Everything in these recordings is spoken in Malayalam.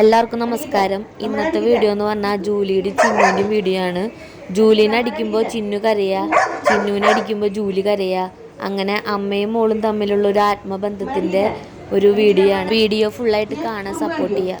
എല്ലാവർക്കും നമസ്കാരം. ഇന്നത്തെ വീഡിയോ എന്ന് പറഞ്ഞാൽ ജൂലിയുടെ ചിന്നുവിന്റെയും വീഡിയോ ആണ്. ജൂലിനെ അടിക്കുമ്പോൾ ചിന്നു കരയുക ചിന്നുവിനെ അടിക്കുമ്പോൾ ജൂലി കരയുക അങ്ങനെ അമ്മയും മോളും തമ്മിലുള്ള ഒരു ആത്മബന്ധത്തിന്റെ ഒരു വീഡിയോ ആണ്. വീഡിയോ ഫുള്ളായിട്ട് കാണാൻ സപ്പോർട്ട് ചെയ്യുക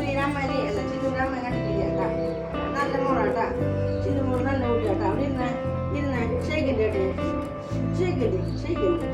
അമ്മേനെ അല്ല ചിന്നുവിന്റെ അമ്മേനെ അടിക്കില്ല നല്ല മുറാട്ടാ മോൾ നല്ല കുട്ടിയാട്ടാ. അവിടെ ഇരുന്ന ഇരുന്ന ഷേക്കിന്റെ ഷേക്കിന്റെ ഷേക്കിന്റെ